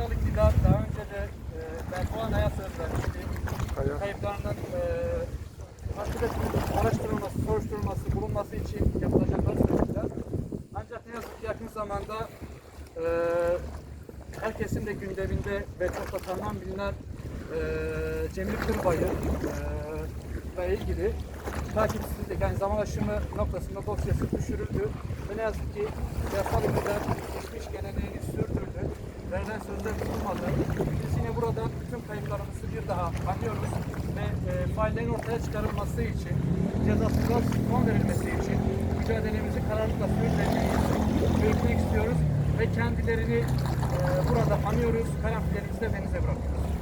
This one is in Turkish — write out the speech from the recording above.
Yasal iktidar daha önce de e, Berkoğan Ay'a söz vermişti. Kaya. Kayıplarının e, takip edilmesi, araştırılması, soruşturulması, bulunması için yapılacakları söylediler. Ancak ne yazık ki yakın zamanda e, herkesin de gündeminde ve çok da tanınan bilinen e, Cemil Kırbay'ı e, ile ilgili takipsizlik yani zaman aşımı noktasında dosyası düşürüldü ve ne yazık ki yasal iktidar. Verilen sözler tutulmadı. Biz yine buradan bütün kayıplarımızı bir daha anıyoruz ve e, faillerin ortaya çıkarılması için, cezasına son verilmesi için mücadelemizi kararlılıkla belirtmek istiyoruz ve kendilerini e, burada anıyoruz, karanfillerimizi de denize bırakıyoruz.